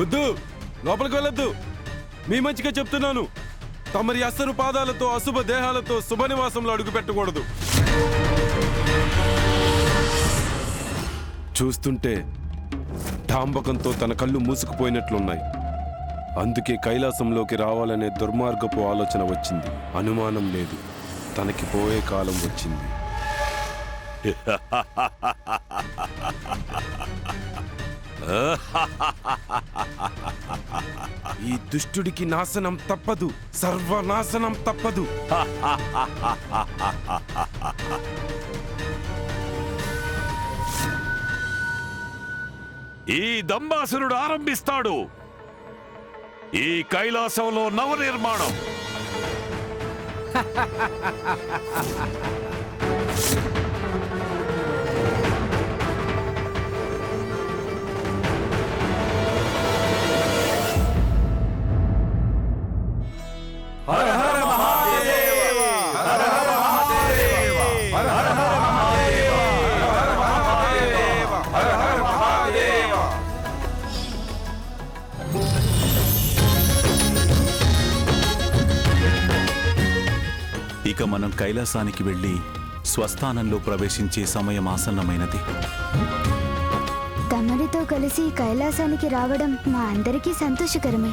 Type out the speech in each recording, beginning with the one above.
వద్దు. లోపలికి వెళ్ళొద్దు. మీ మంచిగా చెప్తున్నాను. తమరి అసరు పాదాలతో అశుభ దేహాలతో శుభ నివాసంలో అడుగు పెట్టకూడదు. చూస్తుంటే ఠాంబకంతో తన కళ్ళు మూసుకుపోయినట్లున్నాయి. అందుకే కైలాసంలోకి రావాలనే దుర్మార్గపు ఆలోచన వచ్చింది. అనుమానం లేదు. తనకి పోయే కాలం వచ్చింది. దుష్టుడికి నాశనం తప్పదు సర్వనాశనం తప్పదు. ఈ దంబాసురుడు ఆరంభిస్తాడు. ఈ కైలాసంలో నవ ఇక మనం కైలాసానికి వెళ్ళి స్వస్థానంలో ప్రవేశించే సమయం ఆసన్నమైనది. తమరితో కలిసి కైలాసానికి రావడం మా అందరికీ సంతోషకరమే.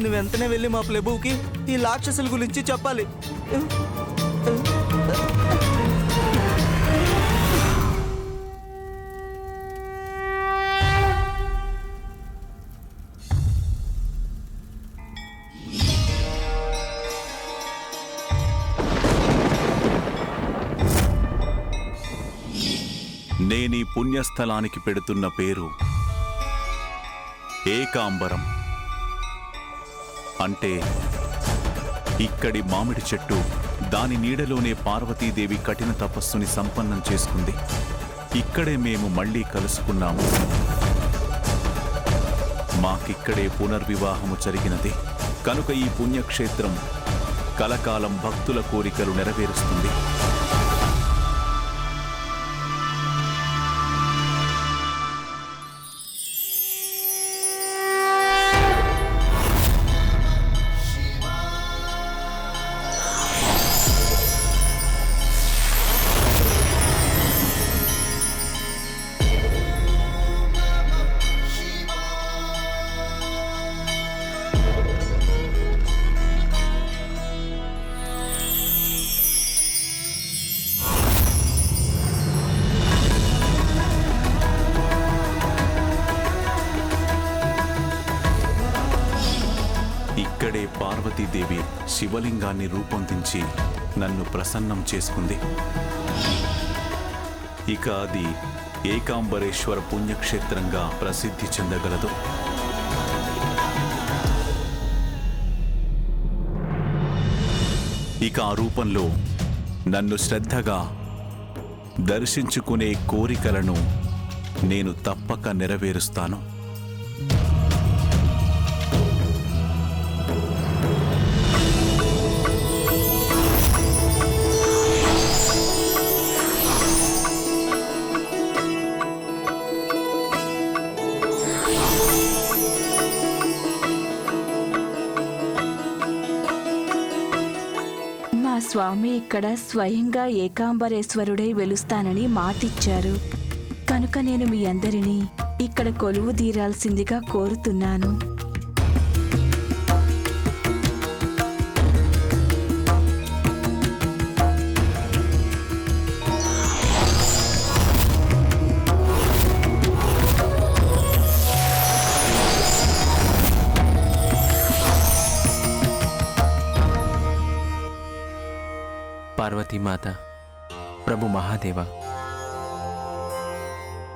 నేను వెంటనే వెళ్ళి మా ప్లెబుకి ఈ రాక్షసుల గురించి చెప్పాలి. నేనీ పుణ్యస్థలానికి పెడుతున్న పేరు ఏకాంబరం. అంటే ఇక్కడి మామిడి చెట్టు దాని నీడలోనే పార్వతీదేవి కఠిన తపస్సుని సంపన్నం చేసుకుంది. ఇక్కడే మేము మళ్ళీ కలుసుకున్నాము. మాకిక్కడే పునర్వివాహము జరిగినది. కనుక ఈ పుణ్యక్షేత్రం కలకాలం భక్తుల కోరికలు నెరవేరుస్తుంది. దేవి శివలింగాన్ని రూపొందించి నన్ను ప్రసన్నం చేసుకుంది. ఇక అది ఏకాంబరేశ్వర పుణ్యక్షేత్రంగా ప్రసిద్ధి చెందగలదు. ఇక ఆ రూపంలో నన్ను శ్రద్ధగా దర్శించుకునే కోరికలను నేను తప్పక నెరవేరుస్తాను. స్వామి ఇక్కడ స్వయంగా ఏకాంబరేశ్వరుడై వెలుస్తానని మాటిచ్చారు. కనుక నేను మీ అందరినీ ఇక్కడ కొలువు తీరాల్సిందిగా కోరుతున్నాను. పార్వతీమాత ప్రభు మహాదేవ.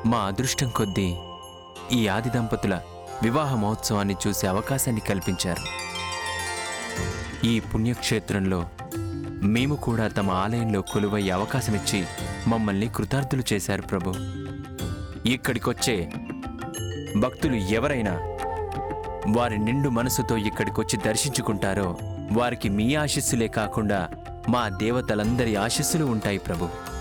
మా అదృష్టం కొద్దీ ఈ ఆది దంపతుల వివాహ మహోత్సవాన్ని చూసే అవకాశాన్ని కల్పించారు. ఈ పుణ్యక్షేత్రంలో మేము కూడా తమ ఆలయంలో కొలువయ్యే అవకాశమిచ్చి మమ్మల్ని కృతార్థులు చేశారు ప్రభు. ఇక్కడికొచ్చే భక్తులు ఎవరైనా వారి నిండు మనసుతో ఇక్కడికొచ్చి దర్శించుకుంటారో వారికి మీ ఆశీస్సులే కాకుండా మా దేవతలందరి ఆశీస్సులు ఉంటాయి ప్రభు.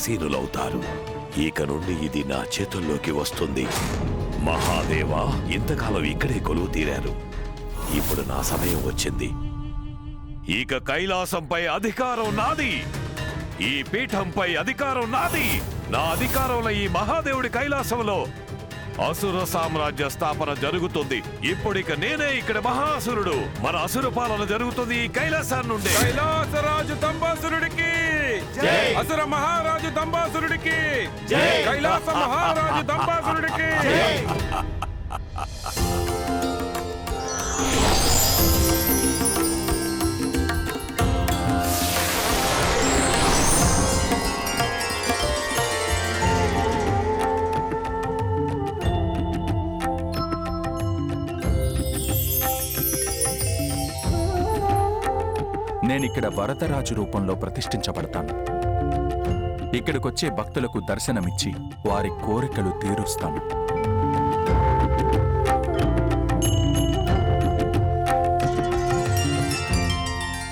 మహాదేవుడు ఆసీనులవుతారు. ఇక నుండి ఇది నా చేతుల్లోకి వస్తుంది. మహాదేవ ఇంతకాలం ఇక్కడే కొలువు తీరారు. ఇప్పుడు నా సమయం వచ్చింది. ఇక కైలాసంపై అధికారం నాది. ఈ పీఠంపై అధికారం నాది. నా అధికారంలో ఈ మహాదేవుడి కైలాసంలో అసుర సామ్రాజ్య స్థాపన జరుగుతుంది. ఇప్పుడిక నేనే ఇక్కడ మహాసురుడు. మన అసుర పాలన జరుగుతుంది ఈ కైలాసాన్ని నుండి. కైలాసరాజు దంబాసురుడికి. అసుర మహారాజు దంబాసురుడికి. కైలాస మహారాజు దంబాసురుడికి. నేనిక్కడ వరదరాజు రూపంలో ప్రతిష్ఠించబడతాను. ఇక్కడికొచ్చే భక్తులకు దర్శనమిచ్చి వారి కోరికలు తీరుస్తాను.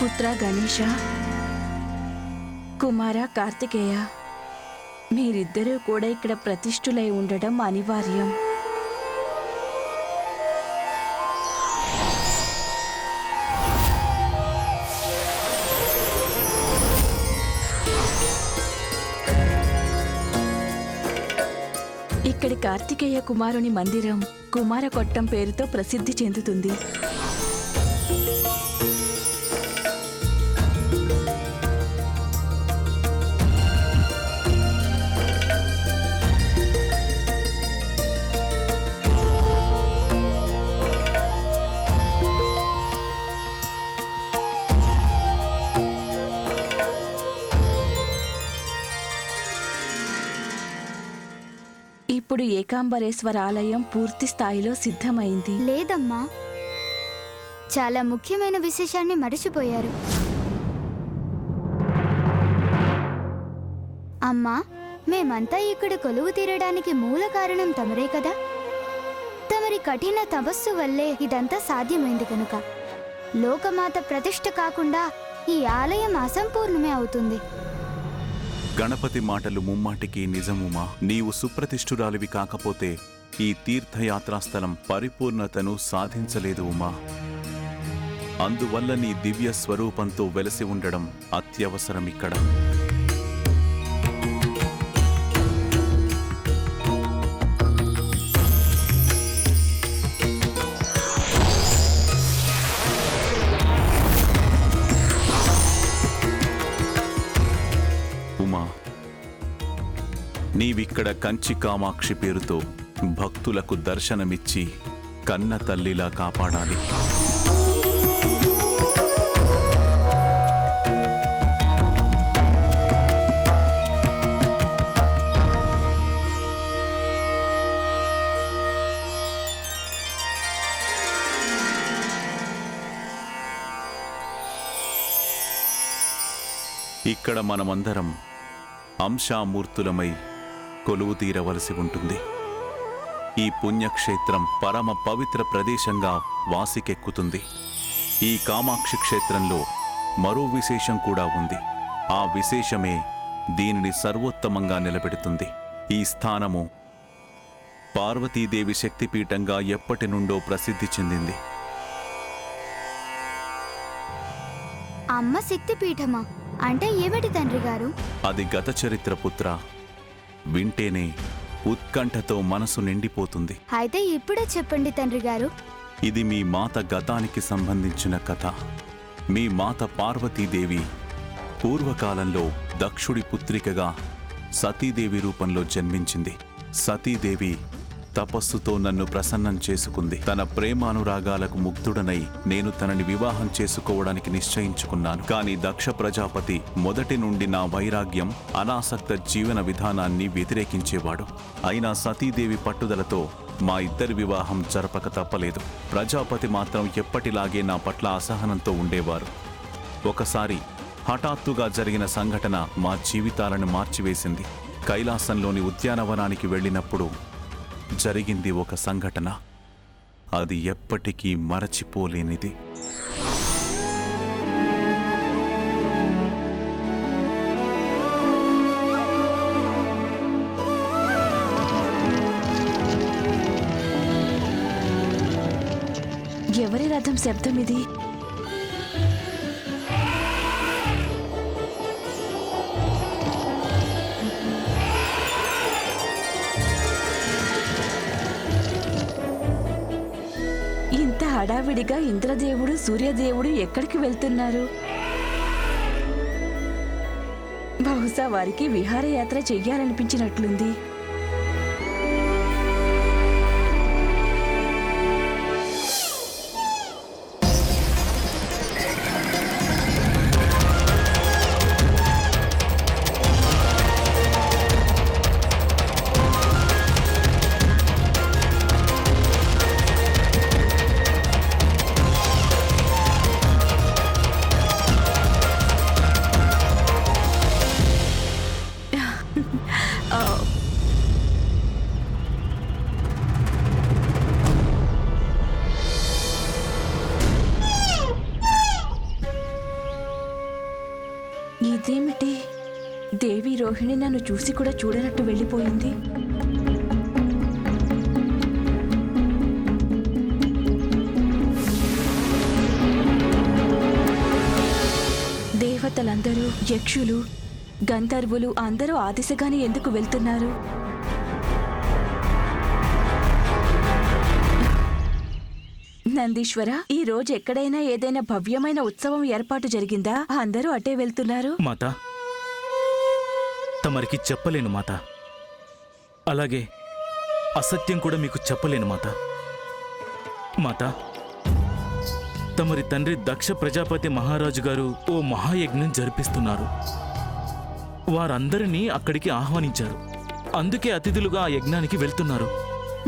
పుత్ర గణేష కుమార కార్తికేయ మీరిద్దరూ కూడా ఇక్కడ ప్రతిష్ఠులై ఉండడం అనివార్యం. ఇక్కడి కార్తికేయ కుమారుని మందిరం కుమార కొట్టం పేరుతో ప్రసిద్ధి చెందుతుంది. ఏకాంబరేశ్వర ఆలయం పూర్తి స్థాయిలో సిద్ధమైంది. లేదమ్మా. చాలా ముఖ్యమైన విశేషాన్ని మరచిపోయారు. అమ్మా మేమంతా ఇక్కడ కొలువు తీరడానికి మూల కారణం తమరే కదా? తమరి కఠిన తపస్సు వల్లే ఇదంతా సాధ్యమైంది కనుక. లోకమాత ప్రతిష్ట కాకుండా ఈ ఆలయం అసంపూర్ణమే అవుతుంది. గణపతి మాటలు ముమ్మాటికి నిజముమా? నీవు సుప్రతిష్ఠురాలివి కాకపోతే ఈ తీర్థయాత్రా స్థలం పరిపూర్ణతను సాధించలేదు ఉమా అందువల్ల నీ దివ్య స్వరూపంతో వెలసి ఉండడం అత్యవసరం నీవిక్కడ కంచి కామాక్షి పేరుతో భక్తులకు దర్శనమిచ్చి కన్న తల్లిలా కాపాడాలి. ఇక్కడ మనమందరం అంశామూర్తులమై కొలువు తీరవలసి ఉంటుంది. ఈ పుణ్యక్షేత్రం పరమ పవిత్ర ప్రదేశంగా వాసికెక్కుతుంది. ఈ కామాక్షి క్షేత్రంలో మరో విశేషం కూడా ఉంది. ఆ విశేషమే దీనిని సర్వోత్తమంగా నిలబెడుతుంది. ఈ స్థానము పార్వతీదేవి శక్తిపీఠంగా ఎప్పటి నుండో ప్రసిద్ధి చెందింది. అమ్మ శక్తిపీఠమా? అంటే ఏమిటి తండ్రి గారు? అది గత చరిత్ర పుత్ర వింటేనే ఉత్కంఠతో మనసు నిండిపోతుంది. అయితే ఇప్పుడే చెప్పండి తండ్రి గారు. ఇది మీ మాత గతానికి సంబంధించిన కథ. మీ మాత పార్వతీదేవి పూర్వకాలంలో దక్షుడి పుత్రికగా సతీదేవి రూపంలో జన్మించింది. సతీదేవి తపస్సుతో నన్ను ప్రసన్నం చేసుకుంది. తన ప్రేమానురాగాలకు ముగ్ధుడనై నేను తనని వివాహం చేసుకోవడానికి నిశ్చయించుకున్నాను. కానీ దక్ష ప్రజాపతి మొదటి నుండి నా వైరాగ్యం అనాసక్త జీవన విధానాన్ని వ్యతిరేకించేవాడు. అయినా సతీదేవి పట్టుదలతో మా ఇద్దరి వివాహం జరపక తప్పలేదు. ప్రజాపతి మాత్రం ఎప్పటిలాగే నా పట్ల అసహనంతో ఉండేవారు. ఒకసారి హఠాత్తుగా జరిగిన సంఘటన మా జీవితాలను మార్చివేసింది. కైలాసంలోని ఉద్యానవనానికి వెళ్ళినప్పుడు జరిగింది ఒక సంఘటన. అది ఎప్పటికీ మరచిపోలేనిది. ఎవరి రథం శబ్దం ఇది? హడావిడిగా ఇంద్రదేవుడు సూర్యదేవుడు ఎక్కడికి వెళ్తున్నారు? బహుశా వారికి విహారయాత్ర చెయ్యాలనిపించినట్లుంది. ఇదేమిటి దేవి రోహిణి నన్ను చూసి కూడా చూడనట్టు వెళ్ళిపోయింది. దేవతలందరూ యక్షులు గంధర్వులు అందరూ ఆ దిశగానే ఎందుకు వెళ్తున్నారు? నందీశ్వర ఈ రోజు ఎక్కడైనా ఏదైనా భవ్యమైన ఉత్సవం ఏర్పాటు జరిగిందా? అందరూ అటే వెళ్తున్నారు. మాత తమరికి చెప్పలేను మాత. అలాగే అసత్యం కూడా మీకు చెప్పలేను మాత. మాత తమరి తండ్రి దక్ష ప్రజాపతి మహారాజు గారు ఓ మహాయజ్ఞం జరిపిస్తున్నారు. వారందరినీ అక్కడికి ఆహ్వానించారు. అందుకే అతిథులుగా ఆ యజ్ఞానికి వెళ్తున్నారు.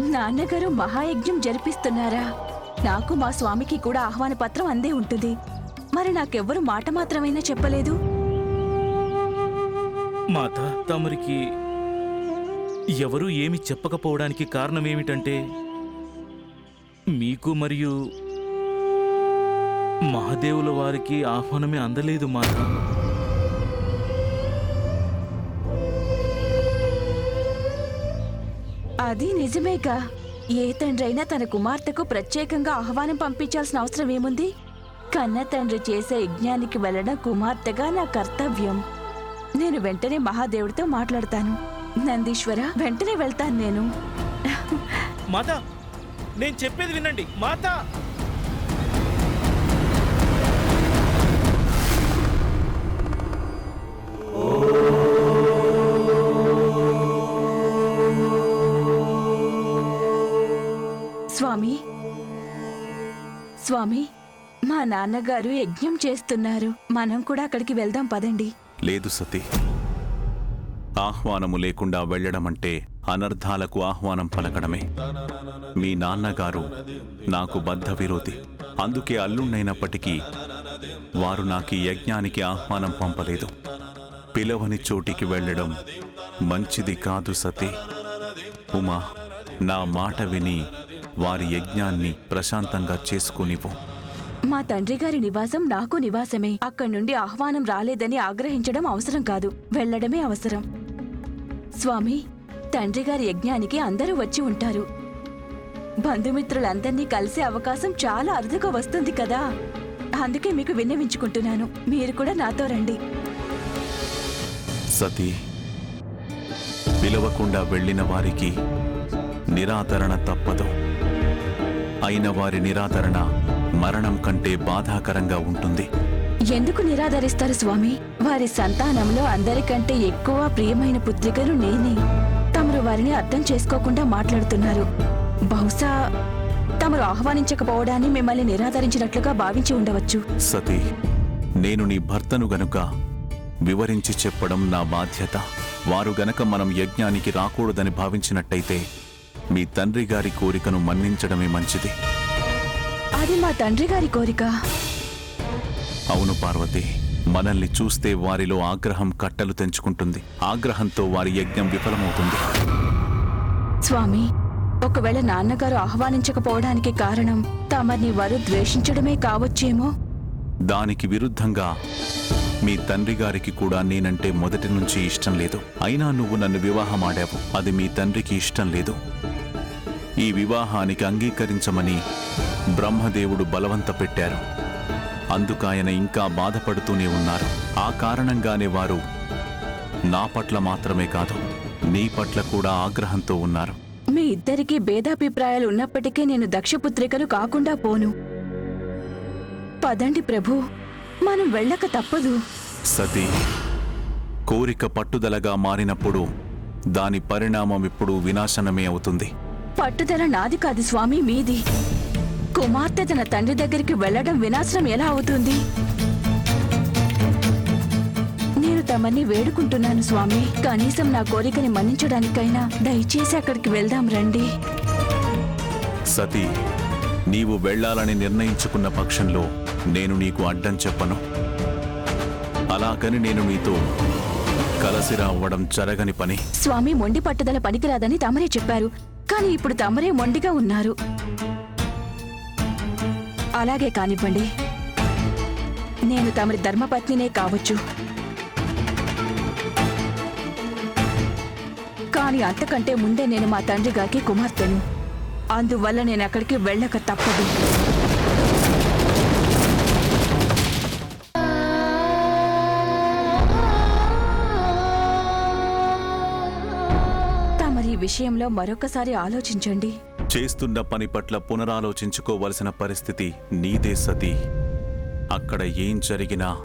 నాన్నగారు మహాయజ్ఞం జరిపిస్తున్నారా? నాకు మా స్వామికి కూడా ఆహ్వాన పత్రం అందే ఉంటుంది. మరి నాకెవ్వరు మాట మాత్రమైనా చెప్పలేదు? మాత తమరికి ఎవరూ ఏమి చెప్పకపోవడానికి కారణం ఏమిటంటే మీకు మరియు మహాదేవుల వారికి ఆహ్వానమే అందలేదు మాత. అది నిజమేగా. ఏ తండ్రైనా తన కుమార్తెకు ప్రత్యేకంగా ఆహ్వానం పంపించాల్సిన అవసరం ఏముంది? కన్న తండ్రి చేసే యజ్ఞానికి వెళ్ళడం కుమార్తెగా నా కర్తవ్యం. నేను వెంటనే మహాదేవుడితో మాట్లాడతాను. నందీశ్వర వెంటనే వెళ్తాను నేను. మాత నేను చెప్పేది వినండి. మాత! స్వామి మా నాన్నగారు యజ్ఞం చేస్తున్నారు. మనం కూడా అక్కడికి వెళ్దాం పదండి. లేదు సతీ. ఆహ్వానము లేకుండా వెళ్ళడమంటే అనర్థాలకు ఆహ్వానం పలకడమే. మీ నాన్నగారు నాకు బద్ధ విరోధి అందుకే అల్లుణ్ణైనప్పటికీ వారు నాకు ఈ యజ్ఞానికి ఆహ్వానం పంపలేదు. పిలవని చోటికి వెళ్ళడం మంచిది కాదు సతీ. ఉమా నా మాట విని వారి యజ్ఞాన్ని ప్రశాంతంగా చేసుకునివ్వు. మా తండ్రి గారి నివాసం నాకు నివాసమే. అక్కడి నుండి ఆహ్వానం రాలేదని ఆగ్రహించడం అవసరం కాదు. వెళ్ళడమే అవసరం. స్వామి తండ్రి గారి యజ్ఞానికి అందరూ వచ్చి ఉంటారు. బంధుమిత్రులందరినీ కలిసే అవకాశం చాలా అరుదుగా వస్తుంది కదా. అందుకే మీకు విన్నవించుకుంటున్నాను. మీరు కూడా నాతో రండి. సతీ పిలవకుండా వెళ్ళిన వారికి నిరాదరణ తప్పదు. అయిన వారి నిరాదరణ మరణం కంటే బాధాకరంగా ఉంటుంది. ఎందుకు నిరాదరిస్తారు స్వామి? వారి సంతానంలో అందరికంటే ఎక్కువ ప్రియమైన పుత్రికను నేనే. తమరు తమరు వారిని అర్థం చేసుకోకుండా మాట్లాడుతున్నారు. బహుశా తమరు ఆహ్వానించకపోవడాన్ని మిమ్మల్ని నిరాదరించినట్లుగా భావించి ఉండవచ్చు. సతీ నేను నీ భర్తను గనుక వివరించి చెప్పడం నా బాధ్యత. వారు గనక మనం యజ్ఞానికి రాకూడదని భావించినట్టయితే మీ తండ్రి గారి కోరికను మన్నించడమే మంచిది. అది మా తండ్రి గారి కోరిక. అవును పార్వతి మనల్ని చూస్తే వారిలో ఆగ్రహం కట్టలు తెంచుకుంటుంది. ఆగ్రహంతో వారి యజ్ఞం విఫలమవుతుంది. స్వామి ఒకవేళ నాన్నగారు ఆహ్వానించకపోవడానికి కారణం తమర్ని వారు ద్వేషించడమే కావచ్చేమో? దానికి విరుద్ధంగా మీ తండ్రి గారికి కూడా నేనంటే మొదటి నుంచి ఇష్టం లేదు. అయినా నువ్వు నన్ను వివాహమాడావు అది మీ తండ్రికి ఇష్టం లేదు. ఈ వివాహానికి అంగీకరించమని బ్రహ్మదేవుడు బలవంత పెట్టారు అందుకాయన ఇంకా బాధపడుతూనే ఉన్నారు. ఆ కారణంగానే వారు నా పట్ల మాత్రమే కాదు నీ పట్ల కూడా ఆగ్రహంతో ఉన్నారు. మీ ఇద్దరికీ భేదాభిప్రాయాలు ఉన్నప్పటికీ నేను దక్షపుత్రికను కాకుండా పోను. పదండి ప్రభు మనం వెళ్ళక తప్పదు. సతీ కోరిక పట్టుదలగా మారినప్పుడు దాని పరిణామం ఇప్పుడు వినాశనమే అవుతుంది. పట్టుదల నాది కాదు స్వామి మీది. కుమార్తె తన తండ్రి దగ్గరికి వెళ్ళడం వినాశనం ఎలా అవుతుంది? నేను తమని వేడుకుంటున్నాను స్వామి. కనీసం నా కోరికని మన్నించడానికైనా దయచేసి అక్కడికి వెళ్దాం రండి. సతీ నీవు వెళ్ళాలని నిర్ణయించుకున్న పక్షంలో నేను నీకు అడ్డం చెప్పను. అలాగని నేను నీతో కలసిరా అవ్వడం జరగని పని. స్వామి మొండి పట్టుదల పనికిరాదని తమరే చెప్పారు. కానీ ఇప్పుడు తమరే మొండిగా ఉన్నారు. అలాగే కానివ్వండి. నేను తమరి ధర్మపత్నినే కావచ్చు. కానీ అంతకంటే ముందే నేను మా తండ్రి గారికి కుమార్తెను. అందువల్ల నేను అక్కడికి వెళ్ళక తప్పదు. తమరి విషయంలో మరొకసారి ఆలోచించండి. చేస్తున్న పని పట్ల పునరాలోచించుకోవలసిన పరిస్థితి నీదే సతీ. అక్కడ ఏం జరిగినా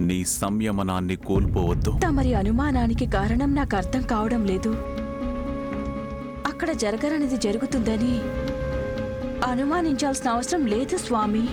నీ సంయమనాన్ని కోల్పోవద్దు. తమరి అనుమానానికి కారణం నాకు అర్థం కావడం లేదు. అక్కడ జరగరనిది జరుగుతుందని అనుమానించాల్సిన అవసరం లేదు స్వామి.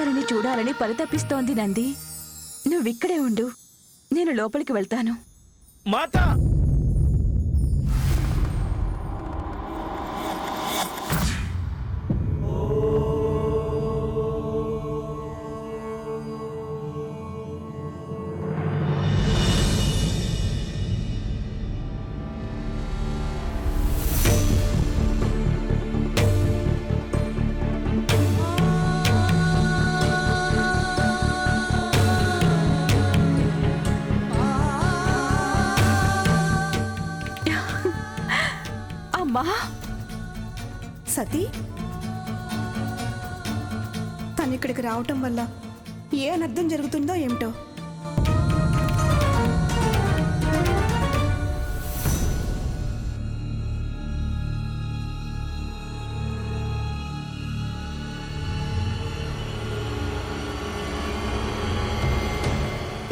అమ్మగారిని చూడాలని పరితపిస్తోంది నంది. నువ్విక్కడే ఉండు. నేను లోపలికి వెళ్తాను. మాత! రావటం వల్ల ఏ అనర్థం జరుగుతుందో ఏమిటో?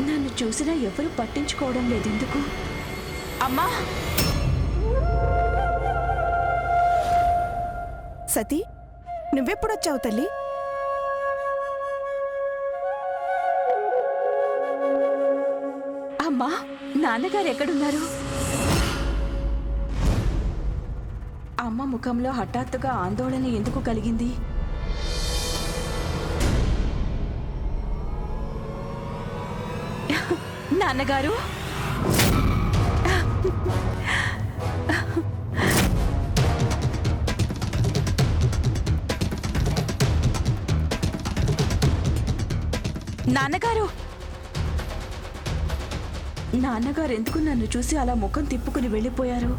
నన్ను చూసినా ఎవరు పట్టించుకోవడం లేదు ఎందుకు అమ్మా! సతీ నువ్వెప్పుడొచ్చావు తల్లి? నాన్నగారు ఎక్కడున్నారు? అమ్మ ముఖంలో హఠాత్తుగా ఆందోళన ఎందుకు కలిగింది? నాన్నగారు? నాన్నగారు? నాన్నగారు ఎందుకు నన్ను చూసి అలా ముఖం తిప్పుకుని వెళ్ళిపోయారు?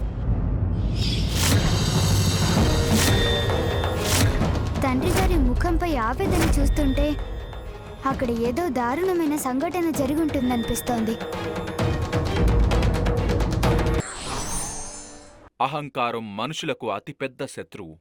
తండ్రి గారి ముఖంపై ఆవేదన చూస్తుంటే అక్కడ ఏదో దారుణమైన సంఘటన జరుగుంటుందనిపిస్తోంది. అహంకారం మనుషులకు అతిపెద్ద శత్రువు.